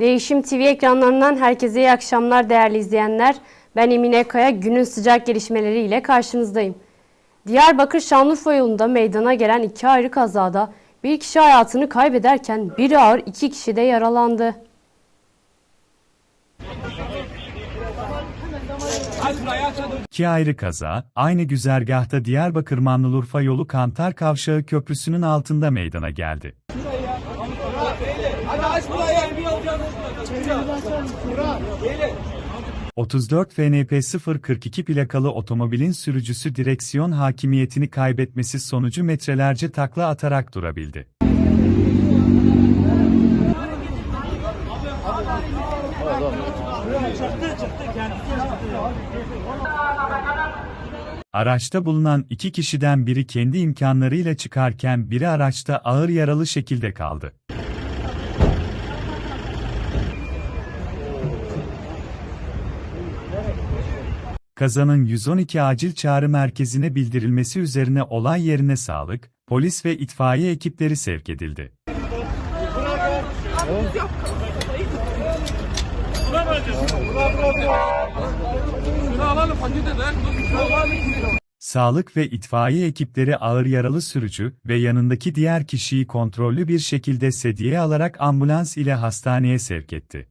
Değişim TV ekranlarından herkese iyi akşamlar değerli izleyenler. Ben Emine Kaya günün sıcak gelişmeleriyle karşınızdayım. Diyarbakır Şanlıurfa yolunda meydana gelen iki ayrı kazada bir kişi hayatını kaybederken biri ağır iki kişi de yaralandı. İki ayrı kaza, aynı güzergahta Diyarbakır Manlulurfa yolu Kantar Kavşağı Köprüsü'nün altında meydana geldi. 34 FNP 042 plakalı otomobilin sürücüsü direksiyon hakimiyetini kaybetmesi sonucu metrelerce takla atarak durabildi. Araçta bulunan iki kişiden biri kendi imkanlarıyla çıkarken biri araçta ağır yaralı şekilde kaldı. Kazanın 112 acil çağrı merkezine bildirilmesi üzerine olay yerine sağlık, polis ve itfaiye ekipleri sevk edildi. Sağlık ve itfaiye ekipleri ağır yaralı sürücü ve yanındaki diğer kişiyi kontrollü bir şekilde sedyeye alarak ambulans ile hastaneye sevk etti.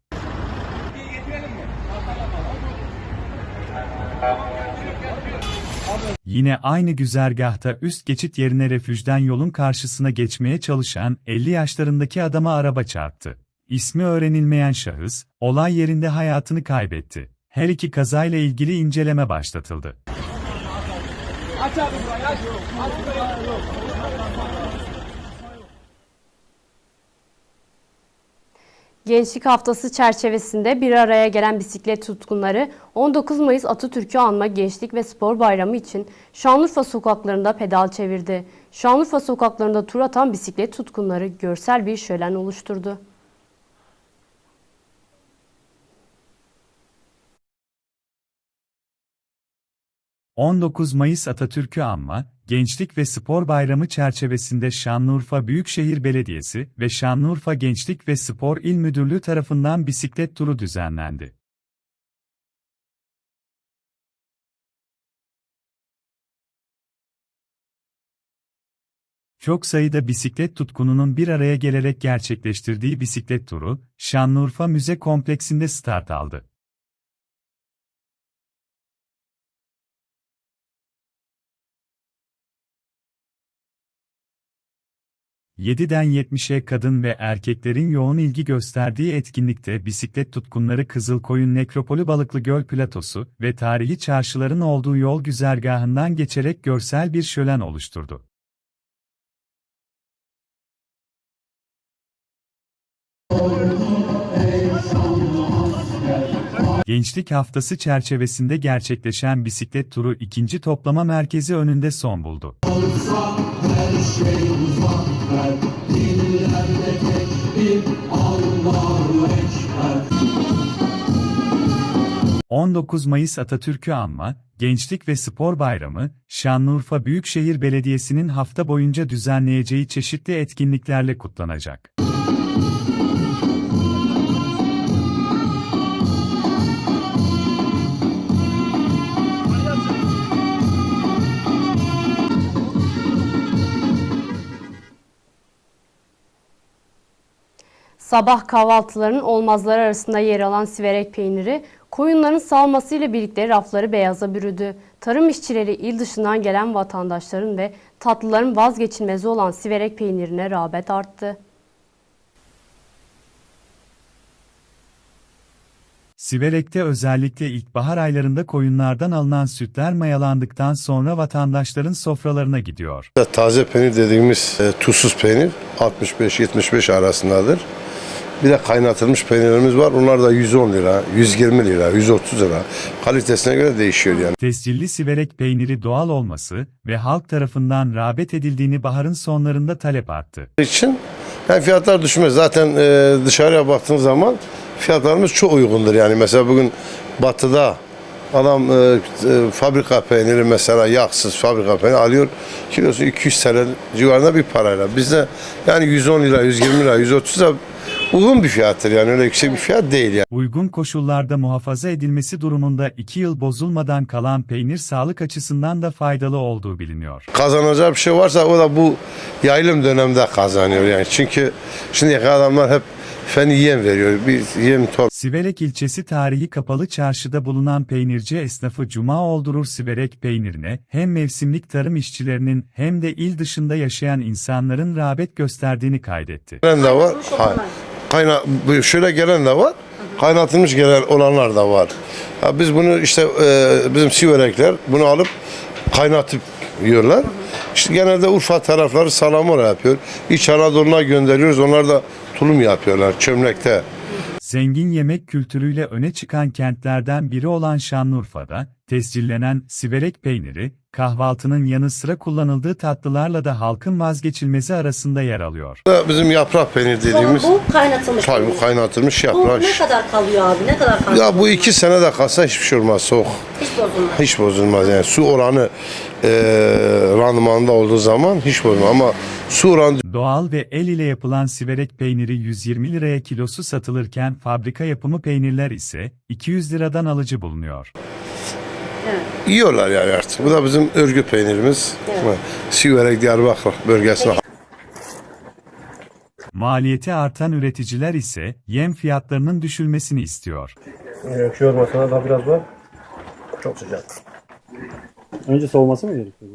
Yine aynı güzergahta üst geçit yerine refüjden yolun karşısına geçmeye çalışan 50 yaşlarındaki adama araba çarptı. İsmi öğrenilmeyen şahıs, olay yerinde hayatını kaybetti. Her iki kazayla ilgili inceleme başlatıldı. Aç abi burayı aç. Aç Gençlik Haftası çerçevesinde bir araya gelen bisiklet tutkunları 19 Mayıs Atatürk'ü anma Gençlik ve Spor Bayramı için Şanlıurfa sokaklarında pedal çevirdi. Şanlıurfa sokaklarında tur atan bisiklet tutkunları görsel bir şölen oluşturdu. ...19 Mayıs Atatürk'ü anma, Gençlik ve Spor Bayramı çerçevesinde Şanlıurfa Büyükşehir Belediyesi ve Şanlıurfa Gençlik ve Spor İl Müdürlüğü tarafından bisiklet turu düzenlendi. Çok sayıda bisiklet tutkununun bir araya gelerek gerçekleştirdiği bisiklet turu, Şanlıurfa Müze Kompleksinde start aldı. ...7'den 70'e kadın ve erkeklerin yoğun ilgi gösterdiği etkinlikte bisiklet tutkunları Kızılkoyun Nekropolü Balıklı Göl Platosu ve tarihi çarşıların olduğu yol güzergahından geçerek görsel bir şölen oluşturdu. Gençlik Haftası çerçevesinde gerçekleşen bisiklet turu ikinci toplama merkezi önünde son buldu. her şey 19 Mayıs Atatürk'ü anma, Gençlik ve Spor Bayramı, Şanlıurfa Büyükşehir Belediyesi'nin hafta boyunca düzenleyeceği çeşitli etkinliklerle kutlanacak. Sabah kahvaltılarının olmazları arasında yer alan siverek peyniri, koyunların salmasıyla birlikte rafları beyaza bürüdü. Tarım işçileri il dışından gelen vatandaşların ve tatlıların vazgeçilmezi olan siverek peynirine rağbet arttı. Siverek'te özellikle ilkbahar aylarında koyunlardan alınan sütler mayalandıktan sonra vatandaşların sofralarına gidiyor. Taze peynir dediğimiz e, tuzsuz peynir 65-75 arasındadır. Bir de kaynatılmış peynirlerimiz var. Onlar da 110 lira, 120 lira, 130 lira. Kalitesine göre değişiyor yani. Tescilli siverek peyniri doğal olması ve halk tarafından rağbet edildiğini baharın sonlarında talep arttı. için yani fiyatlar düşmez. Zaten e, dışarıya baktığınız zaman fiyatlarımız çok uygundur. Yani mesela bugün batıda adam e, e, fabrika peyniri mesela yağsız fabrika peyniri alıyor. Kilosu 200 TL civarında bir parayla. Bizde yani 110 lira, 120 lira, 130 lira uygun bir fiyattır yani öyle yüksek bir fiyat değil yani. Uygun koşullarda muhafaza edilmesi durumunda 2 yıl bozulmadan kalan peynir sağlık açısından da faydalı olduğu biliniyor. Kazanacağı bir şey varsa o da bu yaylım dönemde kazanıyor yani. Çünkü şimdiki adamlar hep feni yem veriyor. Bir yem tor Siverek ilçesi tarihi kapalı çarşıda bulunan peynirci esnafı Cuma Oldurur Siverek peynirine hem mevsimlik tarım işçilerinin hem de il dışında yaşayan insanların rağbet gösterdiğini kaydetti. gelen de var. Ha, kayna şöyle gelen de var. Kaynatılmış gelen olanlar da var. Ha, biz bunu işte e, bizim siverekler bunu alıp kaynatıp yiyorlar. İşte genelde Urfa tarafları salamura yapıyor. İç Anadolu'na gönderiyoruz. Onlar da tulum yapıyorlar çömlekte. Zengin yemek kültürüyle öne çıkan kentlerden biri olan Şanlıurfa'da, tescillenen siverek peyniri, kahvaltının yanı sıra kullanıldığı tatlılarla da halkın vazgeçilmezi arasında yer alıyor. Bu Bizim yaprak peynir dediğimiz Bu kaynatılmış. tabii peynir. kaynatılmış Bu yaprak. ne kadar kalıyor abi? Ne kadar kalıyor? Ya bu iki sene de kalsa hiçbir şey olmaz soğuk. Hiç bozulmaz. Hiç bozulmaz yani su oranı e, randımanında olduğu zaman hiç bozulmaz ama su oranı Doğal ve el ile yapılan siverek peyniri 120 liraya kilosu satılırken fabrika yapımı peynirler ise 200 liradan alıcı bulunuyor. Yiyorlar yani artık. Bu da bizim örgü peynirimiz. Siverek Diyarbakır bölgesine Maliyeti artan üreticiler ise yem fiyatlarının düşülmesini istiyor. Ekşi olmasına da biraz var. Çok sıcak. Önce soğuması mı gerekiyor?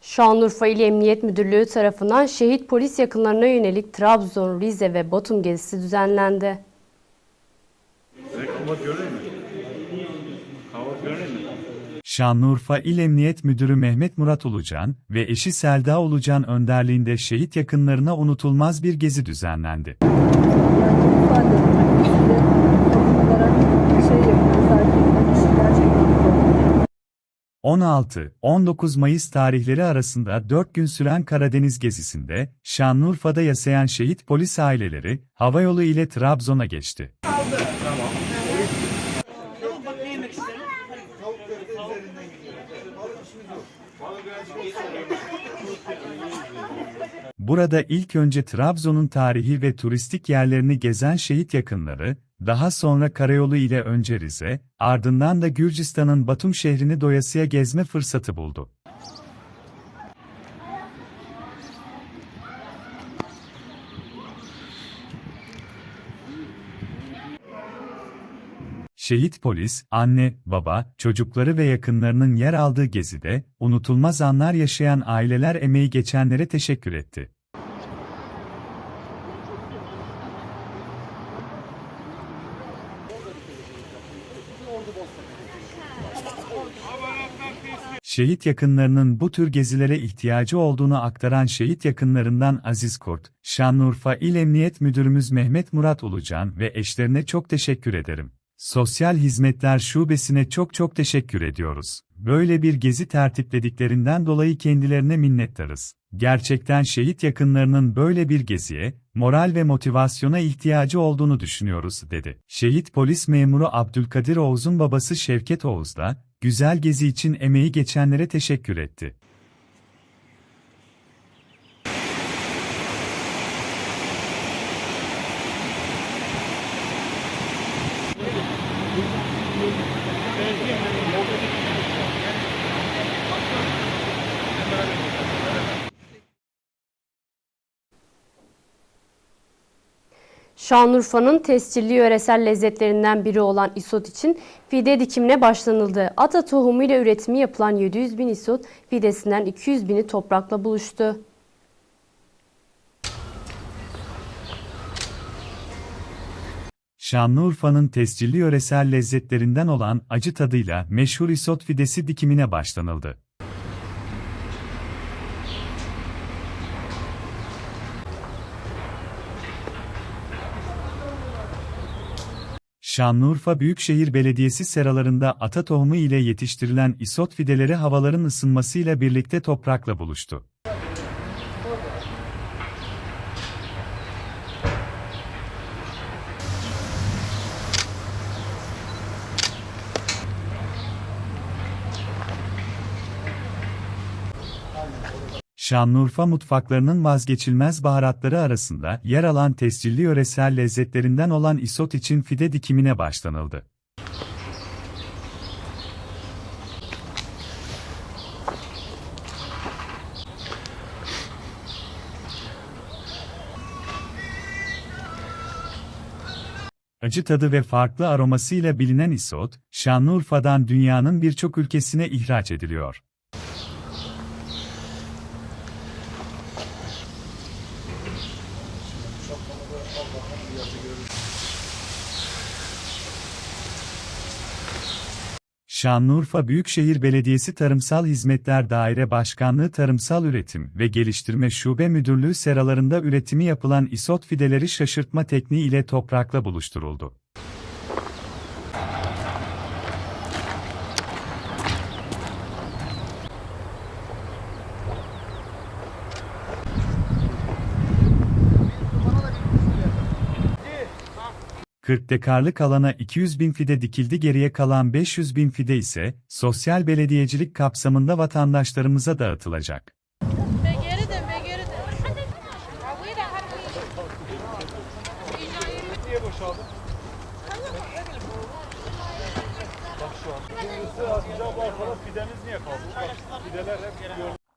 Şanlıurfa İl Emniyet Müdürlüğü tarafından şehit polis yakınlarına yönelik Trabzon, Rize ve Batum gezisi düzenlendi. Şanlıurfa İl Emniyet Müdürü Mehmet Murat Ulucan ve eşi Selda Ulucan önderliğinde şehit yakınlarına unutulmaz bir gezi düzenlendi. zor. 16-19 Mayıs tarihleri arasında 4 gün süren Karadeniz gezisinde, Şanlıurfa'da yaşayan şehit polis aileleri, havayolu ile Trabzon'a geçti. Burada ilk önce Trabzon'un tarihi ve turistik yerlerini gezen şehit yakınları, daha sonra karayolu ile önce Rize, ardından da Gürcistan'ın Batum şehrini doyasıya gezme fırsatı buldu. Şehit polis, anne, baba, çocukları ve yakınlarının yer aldığı gezide, unutulmaz anlar yaşayan aileler emeği geçenlere teşekkür etti. Şehit yakınlarının bu tür gezilere ihtiyacı olduğunu aktaran şehit yakınlarından Aziz Kurt, Şanlıurfa İl Emniyet Müdürümüz Mehmet Murat Ulucan ve eşlerine çok teşekkür ederim. Sosyal Hizmetler Şubesine çok çok teşekkür ediyoruz. Böyle bir gezi tertiplediklerinden dolayı kendilerine minnettarız. Gerçekten şehit yakınlarının böyle bir geziye, moral ve motivasyona ihtiyacı olduğunu düşünüyoruz, dedi. Şehit polis memuru Abdülkadir Oğuz'un babası Şevket Oğuz da, güzel gezi için emeği geçenlere teşekkür etti. Şanlıurfa'nın tescilli yöresel lezzetlerinden biri olan isot için fide dikimine başlanıldı. Ata tohumuyla üretimi yapılan 700 bin isot fidesinden 200 bini toprakla buluştu. Şanlıurfa'nın tescilli yöresel lezzetlerinden olan acı tadıyla meşhur isot fidesi dikimine başlanıldı. Şanlıurfa Büyükşehir Belediyesi seralarında ata tohumu ile yetiştirilen isot fideleri havaların ısınmasıyla birlikte toprakla buluştu. Şanlıurfa mutfaklarının vazgeçilmez baharatları arasında yer alan tescilli yöresel lezzetlerinden olan isot için fide dikimine başlanıldı. Acı tadı ve farklı aromasıyla bilinen isot, Şanlıurfa'dan dünyanın birçok ülkesine ihraç ediliyor. Şanlıurfa Büyükşehir Belediyesi Tarımsal Hizmetler Daire Başkanlığı Tarımsal Üretim ve Geliştirme Şube Müdürlüğü seralarında üretimi yapılan isot fideleri şaşırtma tekniği ile toprakla buluşturuldu. ...40 dekarlık alana 200 bin fide dikildi geriye kalan 500 bin fide ise... ...sosyal belediyecilik kapsamında vatandaşlarımıza dağıtılacak.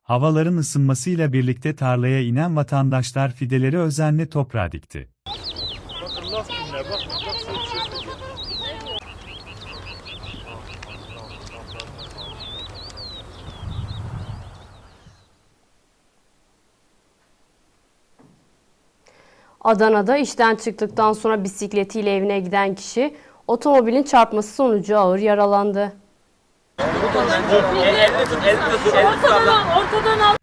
Havaların ısınmasıyla birlikte tarlaya inen vatandaşlar fideleri özenle toprağa dikti. Bakın nasıl bak. Adana'da işten çıktıktan sonra bisikletiyle evine giden kişi otomobilin çarpması sonucu ağır yaralandı.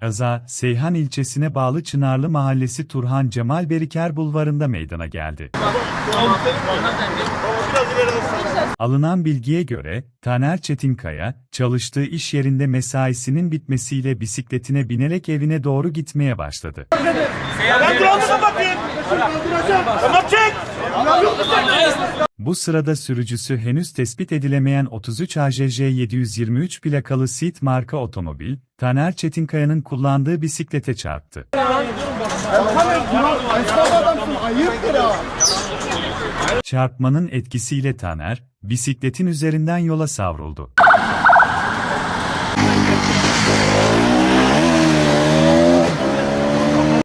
Kaza, Seyhan ilçesine bağlı Çınarlı Mahallesi Turhan Cemal Beriker Bulvarı'nda meydana geldi. Alınan bilgiye göre, Taner Çetinkaya, çalıştığı iş yerinde mesaisinin bitmesiyle bisikletine binerek evine doğru gitmeye başladı. Bu sırada sürücüsü henüz tespit edilemeyen 33 AJJ 723 plakalı Seat marka otomobil, Taner Çetinkaya'nın kullandığı bisiklete çarptı. Çarpmanın etkisiyle Taner, bisikletin üzerinden yola savruldu.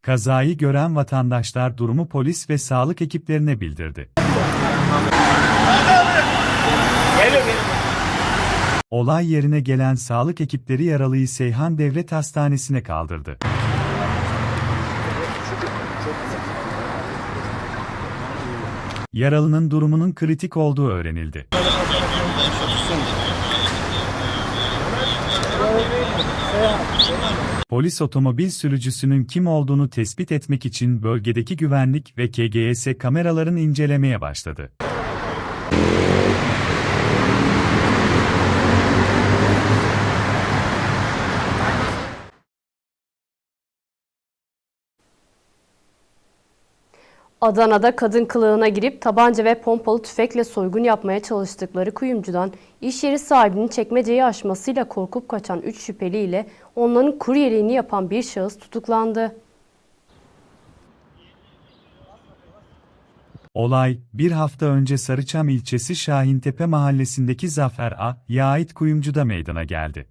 Kazayı gören vatandaşlar durumu polis ve sağlık ekiplerine bildirdi. Olay yerine gelen sağlık ekipleri yaralıyı Seyhan Devlet Hastanesi'ne kaldırdı. Yaralının durumunun kritik olduğu öğrenildi. Polis otomobil sürücüsünün kim olduğunu tespit etmek için bölgedeki güvenlik ve KGS kameraların incelemeye başladı. Adana'da kadın kılığına girip tabanca ve pompalı tüfekle soygun yapmaya çalıştıkları kuyumcudan iş yeri sahibinin çekmeceyi aşmasıyla korkup kaçan 3 şüpheliyle onların kuryeliğini yapan bir şahıs tutuklandı. Olay, bir hafta önce Sarıçam ilçesi Şahintepe mahallesindeki Zafer A.'ya ait kuyumcuda meydana geldi.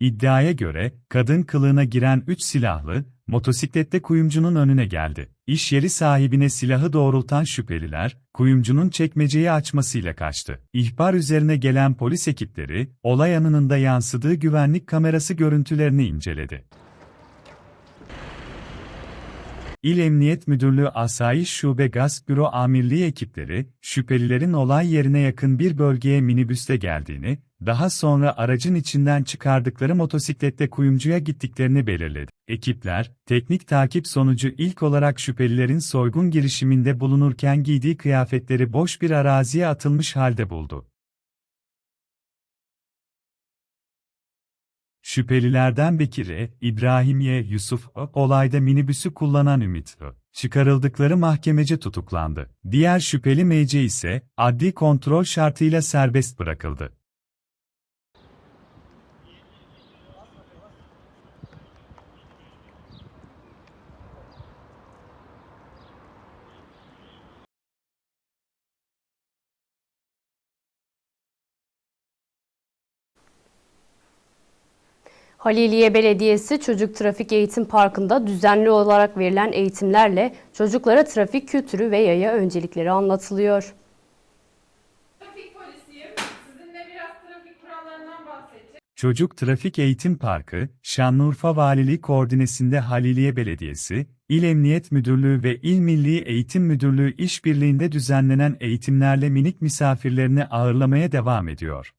İddiaya göre, kadın kılığına giren 3 silahlı, motosiklette kuyumcunun önüne geldi. İş yeri sahibine silahı doğrultan şüpheliler, kuyumcunun çekmeceyi açmasıyla kaçtı. İhbar üzerine gelen polis ekipleri, olay anında yansıdığı güvenlik kamerası görüntülerini inceledi. İl Emniyet Müdürlüğü Asayiş Şube Gasp Büro Amirliği ekipleri, şüphelilerin olay yerine yakın bir bölgeye minibüste geldiğini, daha sonra aracın içinden çıkardıkları motosiklette kuyumcuya gittiklerini belirledi. Ekipler, teknik takip sonucu ilk olarak şüphelilerin soygun girişiminde bulunurken giydiği kıyafetleri boş bir araziye atılmış halde buldu. Şüphelilerden Bekir'e, İbrahimiye, Yusuf, Ö, olayda minibüsü kullanan Ümit, Ö, çıkarıldıkları mahkemece tutuklandı. Diğer şüpheli MC ise, adli kontrol şartıyla serbest bırakıldı. Haliliye Belediyesi Çocuk Trafik Eğitim Parkı'nda düzenli olarak verilen eğitimlerle çocuklara trafik kültürü ve yaya öncelikleri anlatılıyor. Trafik polisiyim. Sizinle biraz trafik kurallarından bahsedeceğim. Çocuk Trafik Eğitim Parkı, Şanlıurfa Valiliği Koordinesinde Haliliye Belediyesi, İl Emniyet Müdürlüğü ve İl Milli Eğitim Müdürlüğü işbirliğinde düzenlenen eğitimlerle minik misafirlerini ağırlamaya devam ediyor.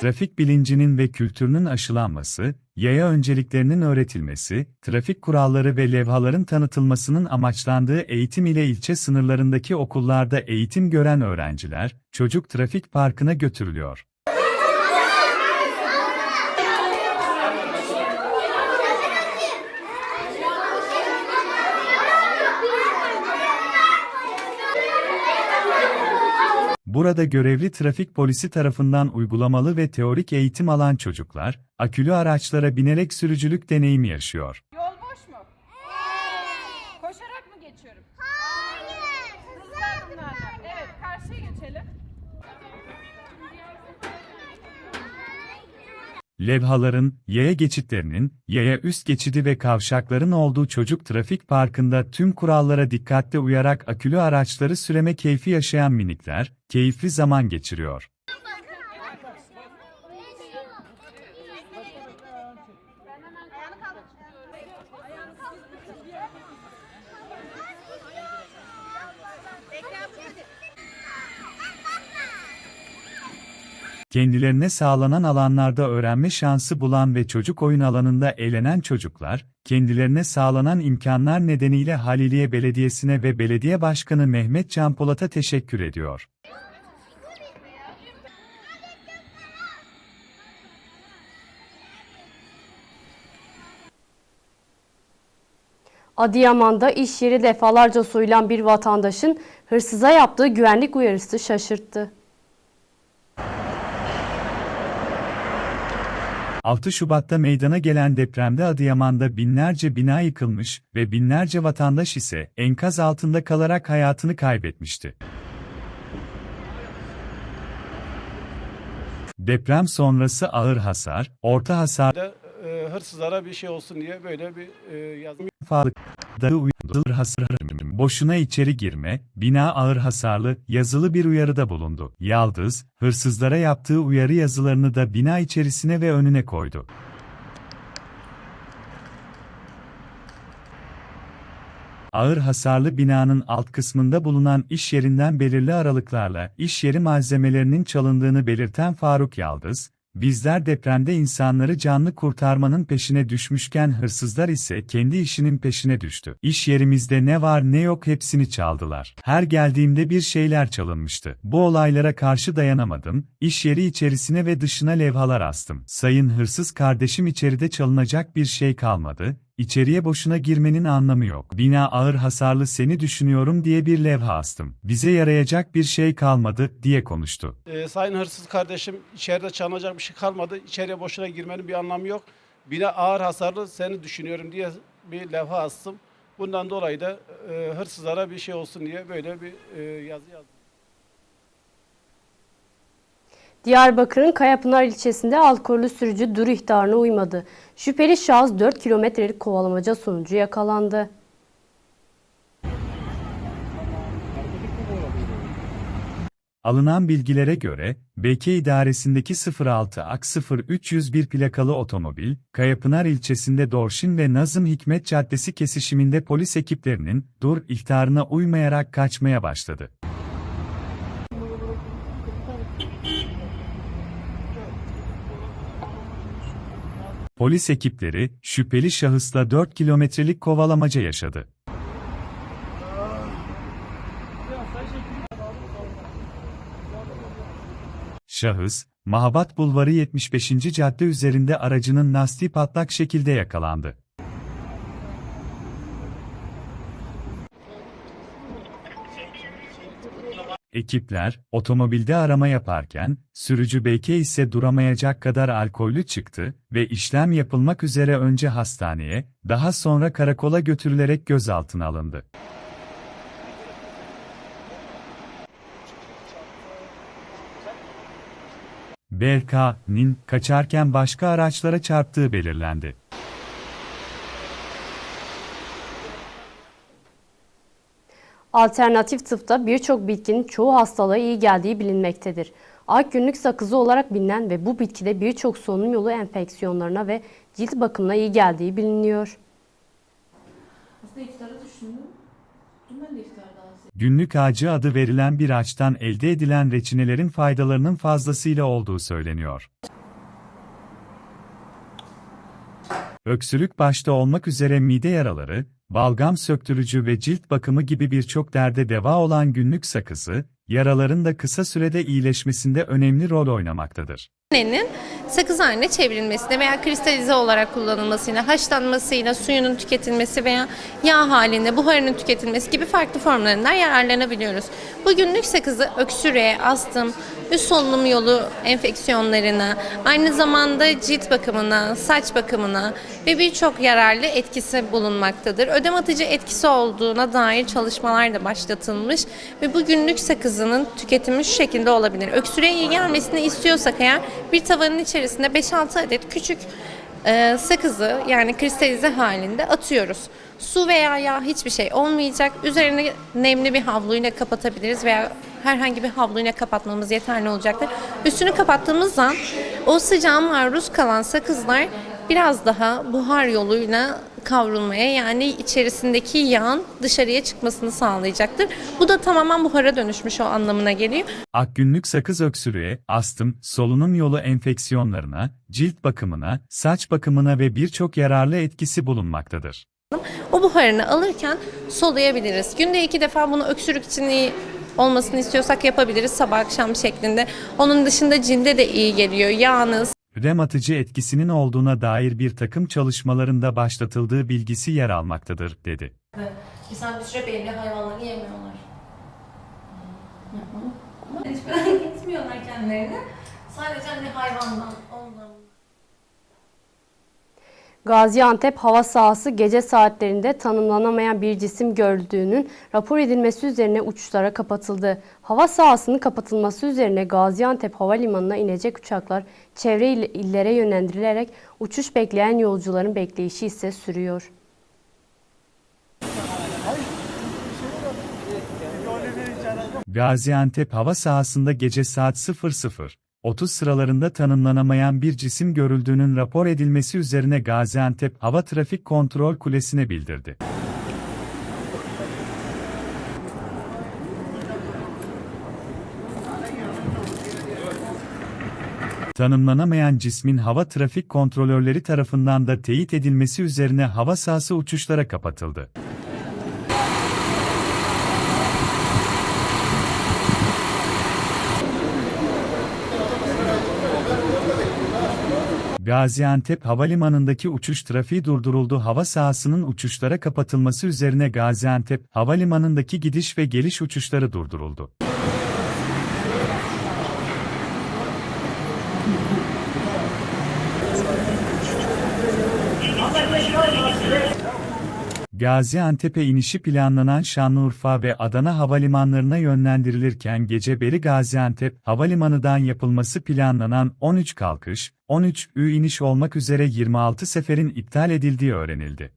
Trafik bilincinin ve kültürünün aşılanması, yaya önceliklerinin öğretilmesi, trafik kuralları ve levhaların tanıtılmasının amaçlandığı eğitim ile ilçe sınırlarındaki okullarda eğitim gören öğrenciler, çocuk trafik parkına götürülüyor. Burada görevli trafik polisi tarafından uygulamalı ve teorik eğitim alan çocuklar, akülü araçlara binerek sürücülük deneyimi yaşıyor. Yol boş mu? Evet. Koşarak mı geçiyorum? Hayır. Hızlı adımlarla. Evet karşıya geçelim. Levhaların, yaya geçitlerinin, yaya üst geçidi ve kavşakların olduğu çocuk trafik parkında tüm kurallara dikkatle uyarak akülü araçları süreme keyfi yaşayan minikler, keyifli zaman geçiriyor. Kendilerine sağlanan alanlarda öğrenme şansı bulan ve çocuk oyun alanında eğlenen çocuklar, kendilerine sağlanan imkanlar nedeniyle Haliliye Belediyesi'ne ve Belediye Başkanı Mehmet Can Polat'a teşekkür ediyor. Adıyaman'da iş yeri defalarca soyulan bir vatandaşın hırsıza yaptığı güvenlik uyarısı şaşırttı. 6 Şubat'ta meydana gelen depremde Adıyaman'da binlerce bina yıkılmış ve binlerce vatandaş ise enkaz altında kalarak hayatını kaybetmişti. Deprem sonrası ağır hasar, orta hasar e, hırsızlara bir şey olsun diye böyle bir e, yazım Uyarı hasar boşuna içeri girme, bina ağır hasarlı yazılı bir uyarıda bulundu. Yaldız, hırsızlara yaptığı uyarı yazılarını da bina içerisine ve önüne koydu. Ağır hasarlı binanın alt kısmında bulunan iş yerinden belirli aralıklarla iş yeri malzemelerinin çalındığını belirten Faruk Yaldız, Bizler depremde insanları canlı kurtarmanın peşine düşmüşken hırsızlar ise kendi işinin peşine düştü. İş yerimizde ne var ne yok hepsini çaldılar. Her geldiğimde bir şeyler çalınmıştı. Bu olaylara karşı dayanamadım, iş yeri içerisine ve dışına levhalar astım. Sayın hırsız kardeşim içeride çalınacak bir şey kalmadı, İçeriye boşuna girmenin anlamı yok. Bina ağır hasarlı seni düşünüyorum diye bir levha astım. Bize yarayacak bir şey kalmadı diye konuştu. e, sayın hırsız kardeşim içeride çalınacak bir şey kalmadı. İçeriye boşuna girmenin bir anlamı yok. Bina ağır hasarlı seni düşünüyorum diye bir levha astım. Bundan dolayı da e, hırsızlara bir şey olsun diye böyle bir e, yazı yazdım. Diyarbakır'ın Kayapınar ilçesinde alkollü sürücü dur ihtarına uymadı. Şüpheli şahıs 4 kilometrelik kovalamaca sonucu yakalandı. Alınan bilgilere göre, BK idaresindeki 06 AK 0301 plakalı otomobil, Kayapınar ilçesinde Dorşin ve Nazım Hikmet Caddesi kesişiminde polis ekiplerinin dur ihtarına uymayarak kaçmaya başladı. Polis ekipleri, şüpheli şahısla 4 kilometrelik kovalamaca yaşadı. Şahıs, Mahabat Bulvarı 75. cadde üzerinde aracının lastiği patlak şekilde yakalandı. Ekipler, otomobilde arama yaparken, sürücü Beyke ise duramayacak kadar alkollü çıktı ve işlem yapılmak üzere önce hastaneye, daha sonra karakola götürülerek gözaltına alındı. BK'nin kaçarken başka araçlara çarptığı belirlendi. Alternatif tıpta birçok bitkinin çoğu hastalığa iyi geldiği bilinmektedir. Ak günlük sakızı olarak bilinen ve bu bitkide birçok solunum yolu enfeksiyonlarına ve cilt bakımına iyi geldiği biliniyor. Aslında iftarı düşündüm. Dün ben de iftarda az Günlük ağacı adı verilen bir ağaçtan elde edilen reçinelerin faydalarının fazlasıyla olduğu söyleniyor. Öksürük başta olmak üzere mide yaraları, balgam söktürücü ve cilt bakımı gibi birçok derde deva olan günlük sakızı, yaraların da kısa sürede iyileşmesinde önemli rol oynamaktadır. Nenin sakız haline çevrilmesine veya kristalize olarak kullanılmasıyla, haşlanmasıyla, suyunun tüketilmesi veya yağ halinde buharının tüketilmesi gibi farklı formlarından yararlanabiliyoruz. Bu günlük sakızı öksürüğe, astım, üst solunum yolu enfeksiyonlarına, aynı zamanda cilt bakımına, saç bakımına ve birçok yararlı etkisi bulunmaktadır. Ödem atıcı etkisi olduğuna dair çalışmalar da başlatılmış ve bu günlük sakızının tüketimi şu şekilde olabilir. Öksürüğe iyi gelmesini istiyorsak eğer bir tavanın içerisinde 5-6 adet küçük e, sakızı yani kristalize halinde atıyoruz. Su veya yağ hiçbir şey olmayacak. Üzerine nemli bir havluyla kapatabiliriz veya herhangi bir havluyla kapatmamız yeterli olacaktır. Üstünü kapattığımız zaman o sıcağa maruz kalan sakızlar biraz daha buhar yoluyla kavrulmaya yani içerisindeki yağın dışarıya çıkmasını sağlayacaktır. Bu da tamamen buhara dönüşmüş o anlamına geliyor. Akgünlük sakız öksürüğe, astım, solunum yolu enfeksiyonlarına, cilt bakımına, saç bakımına ve birçok yararlı etkisi bulunmaktadır. O buharını alırken soluyabiliriz. Günde iki defa bunu öksürük için iyi olmasını istiyorsak yapabiliriz sabah akşam şeklinde. Onun dışında cilde de iyi geliyor. Yağınız, Rematıcı etkisinin olduğuna dair bir takım çalışmalarında başlatıldığı bilgisi yer almaktadır, dedi. Mesela bir süre belli hayvanları yemiyorlar. Ama hiç merak etmiyorlar kendilerini. Sadece hani hayvandan, ondan. Gaziantep hava sahası gece saatlerinde tanımlanamayan bir cisim görüldüğünün rapor edilmesi üzerine uçuşlara kapatıldı. Hava sahasının kapatılması üzerine Gaziantep Havalimanı'na inecek uçaklar çevre il- illere yönlendirilerek uçuş bekleyen yolcuların bekleyişi ise sürüyor. Gaziantep hava sahasında gece saat 00.30 sıralarında tanımlanamayan bir cisim görüldüğünün rapor edilmesi üzerine Gaziantep Hava Trafik Kontrol Kulesi'ne bildirdi. Tanımlanamayan cismin hava trafik kontrolörleri tarafından da teyit edilmesi üzerine hava sahası uçuşlara kapatıldı. Gaziantep Havalimanı'ndaki uçuş trafiği durduruldu. Hava sahasının uçuşlara kapatılması üzerine Gaziantep Havalimanı'ndaki gidiş ve geliş uçuşları durduruldu. Gaziantep'e inişi planlanan Şanlıurfa ve Adana havalimanlarına yönlendirilirken gece beri Gaziantep Havalimanı'dan yapılması planlanan 13 kalkış, 13 ü iniş olmak üzere 26 seferin iptal edildiği öğrenildi.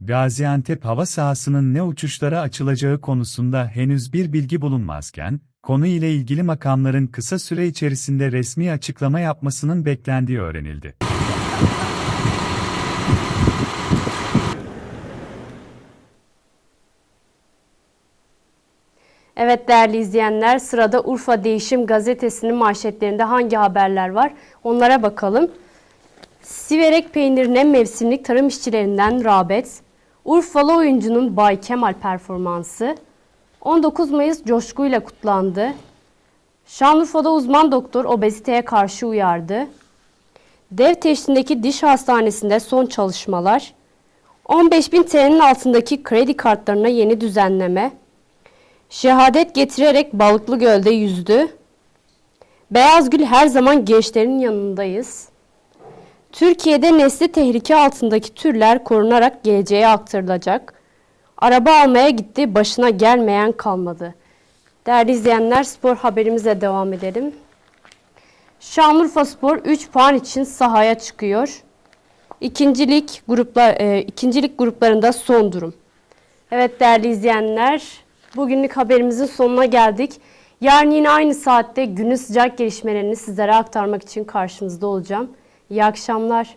Gaziantep hava sahasının ne uçuşlara açılacağı konusunda henüz bir bilgi bulunmazken, konu ile ilgili makamların kısa süre içerisinde resmi açıklama yapmasının beklendiği öğrenildi. Evet değerli izleyenler sırada Urfa Değişim gazetesinin manşetlerinde hangi haberler var onlara bakalım. Siverek peynirine mevsimlik tarım işçilerinden rağbet, Urfalı oyuncunun Bay Kemal performansı, 19 Mayıs coşkuyla kutlandı, Şanlıurfa'da uzman doktor obeziteye karşı uyardı, Dev Teşhin'deki diş hastanesinde son çalışmalar, 15.000 TL'nin altındaki kredi kartlarına yeni düzenleme. Şehadet getirerek Balıklı Göl'de yüzdü. Beyaz Gül her zaman gençlerin yanındayız. Türkiye'de nesli tehlike altındaki türler korunarak geleceğe aktarılacak. Araba almaya gitti, başına gelmeyen kalmadı. Değerli izleyenler, spor haberimize devam edelim. Şanlıurfa Spor 3 puan için sahaya çıkıyor. İkincilik gruplar e, ikincilik gruplarında son durum. Evet değerli izleyenler, bugünlük haberimizin sonuna geldik. Yarın yine aynı saatte günün sıcak gelişmelerini sizlere aktarmak için karşınızda olacağım. İyi akşamlar.